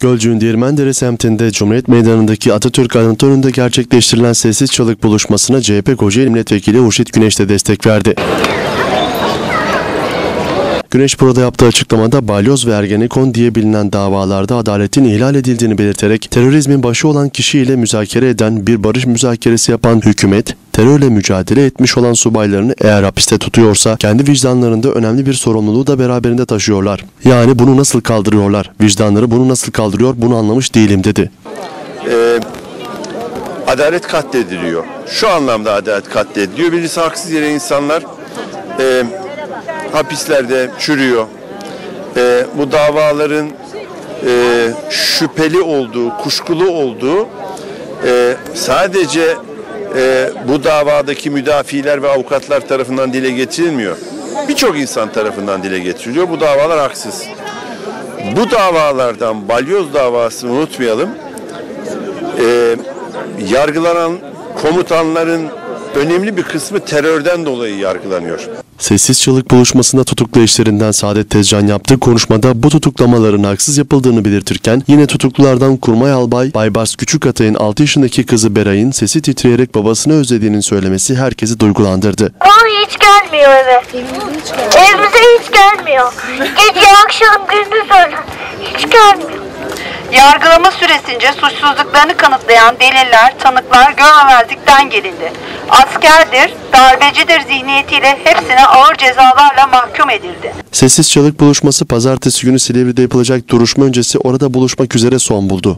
Gölcük'ün Değirmendere semtinde Cumhuriyet Meydanı'ndaki Atatürk anıtı önünde gerçekleştirilen sessiz çalık buluşmasına CHP Kocaeli Milletvekili Hurşit Güneş de destek verdi. Güneş burada yaptığı açıklamada balyoz ve ergenekon diye bilinen davalarda adaletin ihlal edildiğini belirterek terörizmin başı olan kişiyle müzakere eden bir barış müzakeresi yapan hükümet, terörle mücadele etmiş olan subaylarını eğer hapiste tutuyorsa kendi vicdanlarında önemli bir sorumluluğu da beraberinde taşıyorlar. Yani bunu nasıl kaldırıyorlar? Vicdanları bunu nasıl kaldırıyor? Bunu anlamış değilim dedi. adalet katlediliyor. Şu anlamda adalet katlediliyor. Birisi haksız yere insanlar e, hapislerde çürüyor. E, bu davaların e, şüpheli olduğu, kuşkulu olduğu e, sadece e, bu davadaki müdafiler ve avukatlar tarafından dile getirilmiyor. Birçok insan tarafından dile getiriliyor. Bu davalar haksız. Bu davalardan balyoz davasını unutmayalım e, yargılanan komutanların önemli bir kısmı terörden dolayı yargılanıyor. Sessiz Çalık buluşmasında tutuklu eşlerinden Saadet Tezcan yaptığı konuşmada bu tutuklamaların haksız yapıldığını belirtirken yine tutuklulardan Kurmay Albay Baybars Küçükatay'ın 6 yaşındaki kızı Beray'ın sesi titreyerek babasını özlediğinin söylemesi herkesi duygulandırdı. O hiç gelmiyor eve. Evimize hiç gelmiyor. Gece akşam gündüz öyle. Hiç gelmiyor. Yargılama süresince suçsuzluklarını kanıtlayan deliller, tanıklar görmemezlikten gelindi. Askerdir, darbecidir zihniyetiyle hepsine ağır cezalarla mahkum edildi. Sessiz Çalık buluşması pazartesi günü Silivri'de yapılacak duruşma öncesi orada buluşmak üzere son buldu.